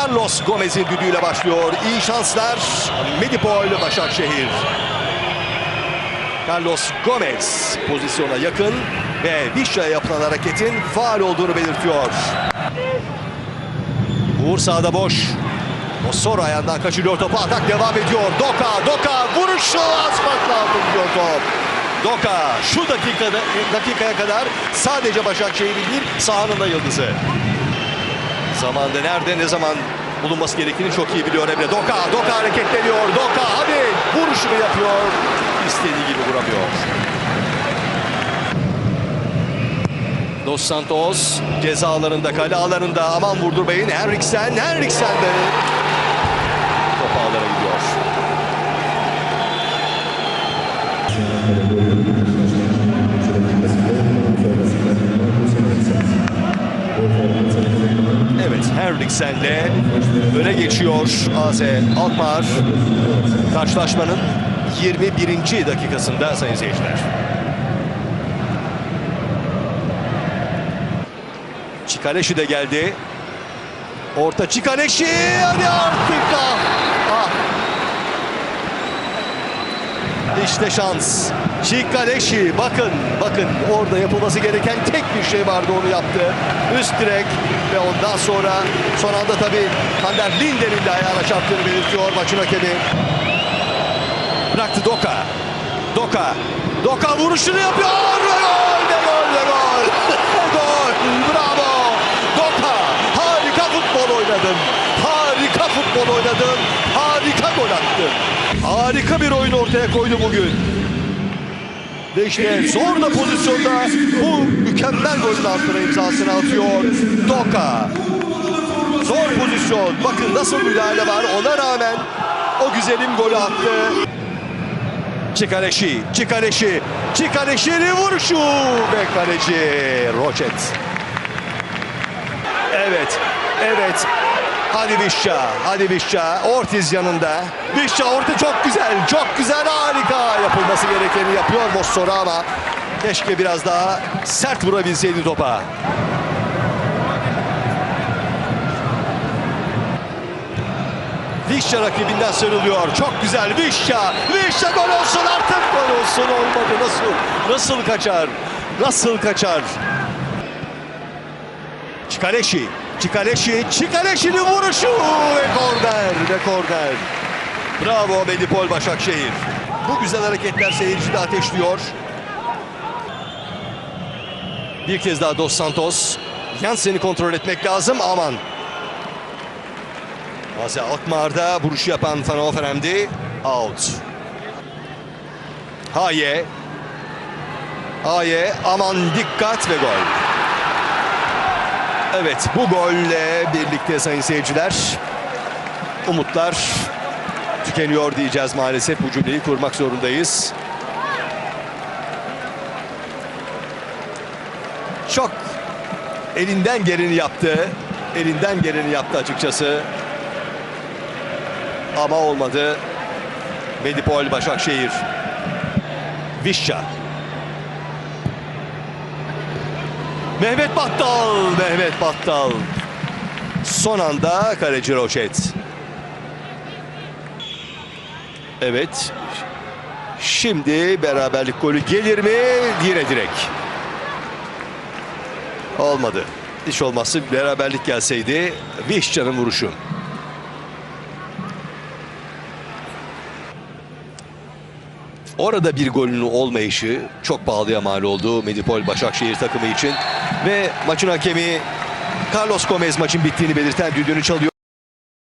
Carlos Gomez'in düdüğüyle başlıyor. İyi şanslar. Medipol Başakşehir. Carlos Gomez pozisyona yakın ve Vişça'ya yapılan hareketin faal olduğunu belirtiyor. Uğur sağda boş. Mossoro ayağından kaçırıyor topu. Atak devam ediyor. Doka, Doka vuruşu asfaltla gidiyor top. Doka şu dakikada dakikaya kadar sadece Başakşehir'in değil sahanın yıldızı. Zamanda nerede ne zaman bulunması gerektiğini çok iyi biliyor Emre. Doka, Doka hareketleniyor. Doka hadi vuruşunu yapıyor. İstediği gibi vuramıyor. Dos Santos ceza alanında, kale alanında aman vurdurmayın. Henriksen, Henriksen de top ağlara gidiyor. Evet, Henriksen'le öne geçiyor AZ Alkmaar. Karşılaşmanın 21. dakikasında sayın seyirciler. Çikaleşi de geldi. Orta Çikaleşi hadi artık ah. ah. İşte şans. Çikaleşi bakın bakın orada yapılması gereken tek bir şey vardı onu yaptı. Üst direk ve ondan sonra son anda tabii Kander Linden'in de ayağına çarptığını belirtiyor maçın hakemi. Bıraktı Doka. Doka. Doka vuruşunu yapıyor. Gol ve gol ve gol. gol. Bravo. Doka. Harika futbol oynadın. Harika futbol oynadın. Harika gol attın. Harika bir oyun ortaya koydu bugün. Ve işte zor da pozisyonda bu mükemmel golün altına imzasını atıyor. Doka. Zor pozisyon. Bakın nasıl müdahale var. Ona rağmen o güzelim golü attı. Çikareşi, Çikareşi, Çikareşi'nin vuruşu ve kaleci Roçet. Evet, evet. Hadi Vişça, hadi Vişça. Ortiz yanında. Vişça orta çok güzel, çok güzel, harika. Yapılması gerekeni yapıyor Mossora ama keşke biraz daha sert vurabilseydi topa. Vişça rakibinden sarılıyor. Çok güzel Vişça. Vişça gol olsun artık gol olsun olmadı. Nasıl nasıl kaçar? Nasıl kaçar? Çikaleşi. Çikaleşi. Çikaleşi'nin vuruşu ve korner ve korner. Bravo Medipol Başakşehir. Bu güzel hareketler seyirci de ateşliyor. Bir kez daha Dos Santos. Jansen'i kontrol etmek lazım. Aman Aze Alkmaar'da vuruş yapan Van Overhemdi out. Haye. Haye aman dikkat ve gol. Evet bu golle birlikte sayın seyirciler umutlar tükeniyor diyeceğiz maalesef bu cümleyi kurmak zorundayız. Çok elinden geleni yaptı. Elinden geleni yaptı açıkçası. Ama olmadı. Medipol Başakşehir. Vişça. Mehmet Battal. Mehmet Battal. Son anda kaleci Roşet. Evet. Şimdi beraberlik golü gelir mi? Yine direk. Olmadı. Hiç olmazsa beraberlik gelseydi Vişça'nın vuruşu. Orada bir golünün olmayışı çok pahalıya mal oldu Medipol Başakşehir takımı için. Ve maçın hakemi Carlos Gomez maçın bittiğini belirten düdüğünü çalıyor.